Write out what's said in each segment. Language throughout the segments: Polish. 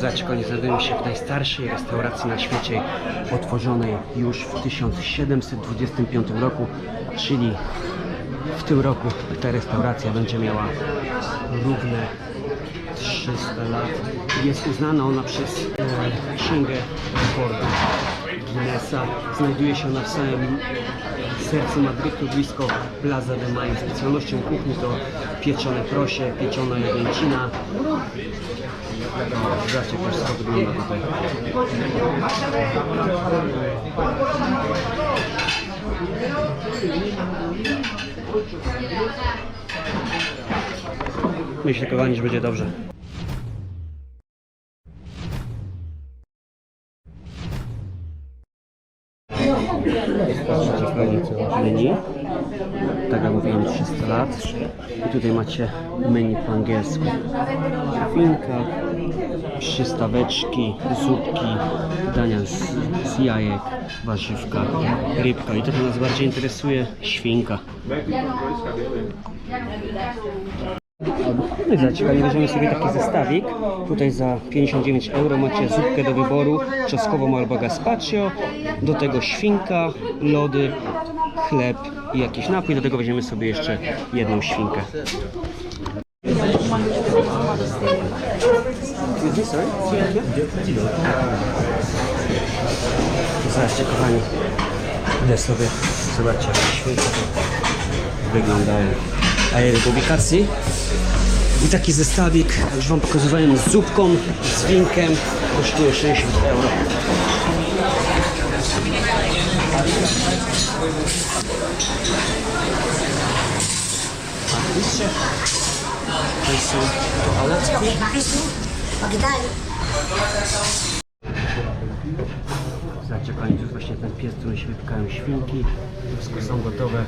Zaćkoń znajdujemy się w najstarszej restauracji na świecie, otworzonej już w 1725 roku, czyli w tym roku ta restauracja będzie miała równe 300 lat. Jest uznana ona przez e, Księgę Rekordów Guinnessa. Znajduje się ona w samym sercu Madrytu, blisko Plaza de Mayo. Specjalnością kuchni to pieczone prosie, pieczona jagnięcina. Zobaczcie, wszystko wygląda tutaj. Myślę, kochani, że będzie dobrze. Menu. Tak jak mówiłem, 300 lat. I tutaj macie menu po angielsku. Winka, przystaweczki, zupki, dania z, z jajek, warzywka, rybka. I to, co nas bardziej interesuje, świnka. I za weźmiemy sobie taki zestawik. Tutaj za 59 euro macie zupkę do wyboru, czosnkową albo gazpacho. Do tego świnka, lody, chleb i jakiś napój. Do tego weźmiemy sobie jeszcze jedną świnkę. Zobaczcie kochani, idę sobie, zobaczcie jak świnki wyglądają. Ubikacji i taki zestawik, już Wam pokazywałem, z zupką, z winkiem, kosztuje 60 euro. Oczywiście, to są toaletki. To jest właśnie ten pies, w którym się wypikają świnki. Wszystko są gotowe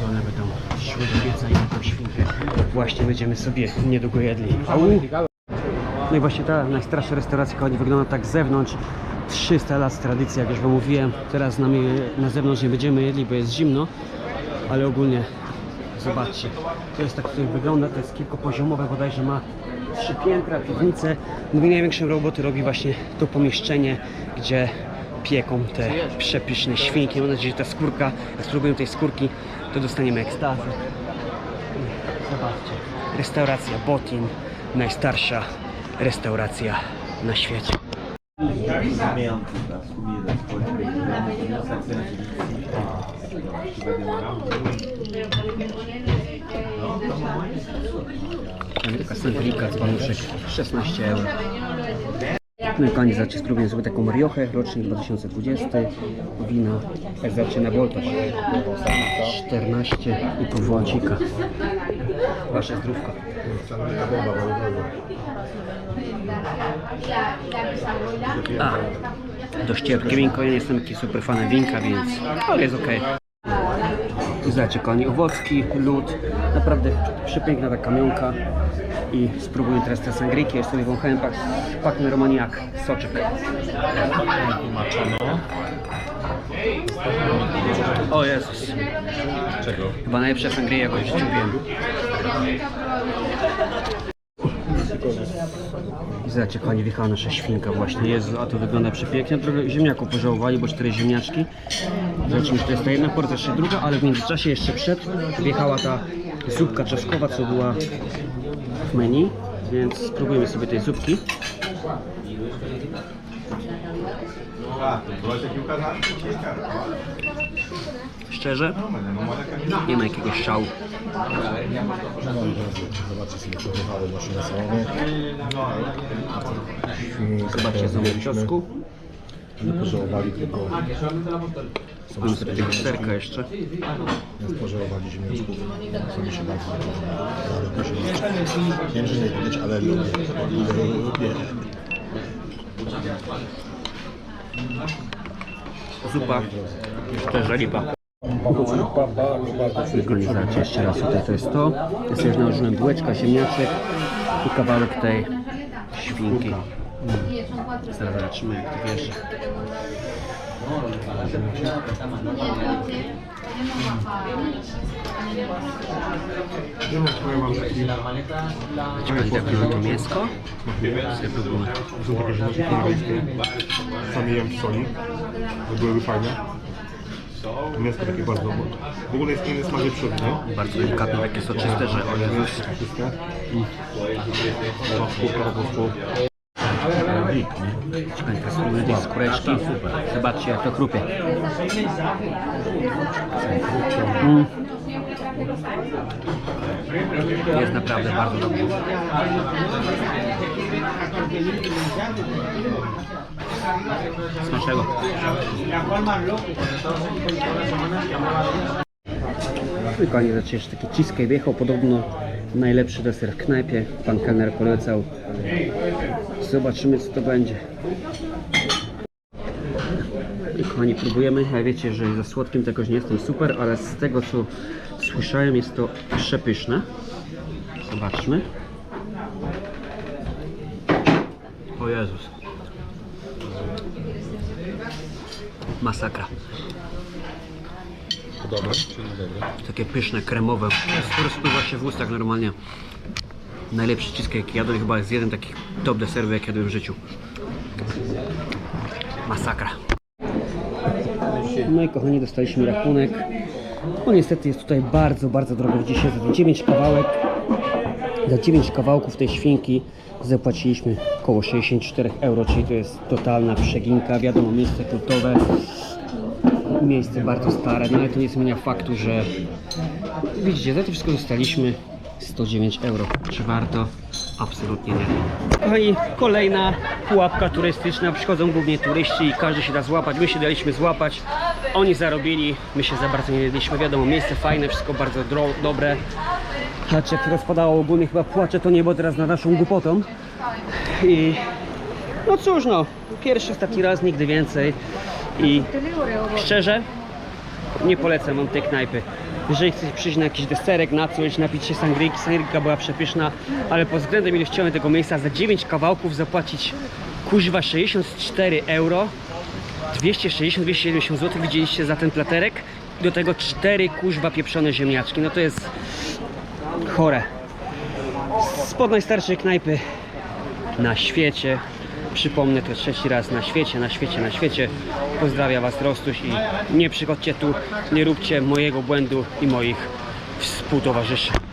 i one będą szły do pieca i tą świnkę właśnie będziemy sobie niedługo jedli. Au! No i właśnie ta najstarsza restauracja, kochani, wygląda tak z zewnątrz. 300 lat tradycji, jak już Wam mówiłem. Teraz na, na zewnątrz nie będziemy jedli, bo jest zimno, ale ogólnie zobaczcie. To jest tak tutaj wygląda, to jest kilkopoziomowe, bodajże ma trzy piętra, piwnicę. No i największe roboty robi właśnie to pomieszczenie, gdzie pieką te przepyszne świnki. Mam nadzieję, że ta skórka, jak spróbujemy tej skórki, to dostaniemy ekstazy. Zobaczcie, restauracja Botin, najstarsza restauracja na świecie. Taka sangryjka z banuszek 16 euro. No i zobaczcie, spróbuję sobie taką mariochę, rocznik 2020, wina, zaczyna voltaż, 14,5 volcika. Wasze zdrówko. A, dość cierpkie winko, ja nie jestem taki super fanem winka, więc, ale jest okej. Zobaczcie, kochani, owocki, lód, naprawdę przepiękna ta kamionka. I spróbuję teraz te sangryki, jeszcze wąchałem, pak, pachnie romaniak, soczek. Tłumaczono. O Jezus, Czego? chyba najlepsza sangria, jaką już lubiłem. Zobaczcie, kochani, wjechała nasza świnka właśnie. Jezu, a to wygląda przepięknie. Trochę ziemniaków pożałowali, bo cztery ziemniaczki. Zobaczymy, czy to jest ta jedna porcja, czy druga, ale w międzyczasie jeszcze przed wjechała ta zupka czosnkowa, co była w menu. Więc spróbujemy sobie tej zupki. Szczerze, nie ma jakiegoś szału. Zobaczcie sobie, właśnie na salonie. Zobaczcie, ząbek ciosku. Nie pożałowali tylko, Mamy sobie serka jeszcze. nie pożałowali ziemniaczków. Co mi się bardzo podoba. Nie Wiem, że nie widać, ale lubię. Lubię. Zupa, szczerze lipa. Synchronizacja jeszcze raz tutaj to jest to. Sobie już nałożyłem bułeczka, ziemniaczek i kawałek tej świnki. Zaraz zobaczymy jak to taki... Wiecie pani tak to mięsko? Sobie. Sami jem w soli. To byłyby fajne. Mięsko takie bardzo... W ogóle jest inny smak nie? Bardzo delikatne, takie soczyste, że o Jezus. Wszystko po prostu. Czekaj, teraz spróbuję tej skóreczki. Zobaczcie jak to krupie. Mm. Jest naprawdę bardzo dobrze. Smacznego. I koniec jeszcze taki cheesecake wjechał, podobno najlepszy deser w knajpie. Pan kelner polecał. Zobaczymy co to będzie. I kochani, próbujemy. Jak wiecie, że za słodkim tegoś nie jestem super, ale z tego co słyszałem jest to przepyszne. Zobaczmy. O Jezus. Masakra. Dobre, czyli dobre. Takie pyszne, kremowe. Rozpływa się w ustach normalnie. Najlepszy cheesecake jaki jadłem. Chyba jest jeden taki top deserów jak jadłem w życiu. Masakra. No i kochani, dostaliśmy rachunek. No niestety jest tutaj bardzo, bardzo drogo. Dzisiaj za 9 kawałek. Za 9 kawałków tej świnki zapłaciliśmy około 64 euro, czyli to jest totalna przeginka. Wiadomo, miejsce kultowe, miejsce bardzo stare, no ale to nie zmienia faktu, że widzicie, za to wszystko dostaliśmy 109 euro. Czy warto? Absolutnie nie. Kochani, kolejna pułapka turystyczna. Przychodzą głównie turyści i każdy się da złapać. My się daliśmy złapać. Oni zarobili, my się za bardzo nie daliśmy. Wiadomo, miejsce fajne, wszystko bardzo dro- dobre. Haczek rozpadało ogólnie, chyba płacze to niebo teraz nad naszą głupotą. I no cóż no, pierwszy, ostatni raz, nigdy więcej. I szczerze, nie polecam wam tej knajpy. Jeżeli chcecie przyjść na jakiś deserek, na coś, napić się sangryjki, sangryjka była przepyszna, ale pod względem ilościowym tego miejsca za 9 kawałków zapłacić kuźwa 64 euro, 260-270 zł widzieliście za ten platerek, do tego 4 kuźwa pieprzone ziemniaczki, no to jest chore. Spod najstarszej knajpy na świecie. Przypomnę to trzeci raz na świecie, na świecie, na świecie. Pozdrawiam Was Rostuś i nie przychodźcie tu, nie róbcie mojego błędu i moich współtowarzyszy.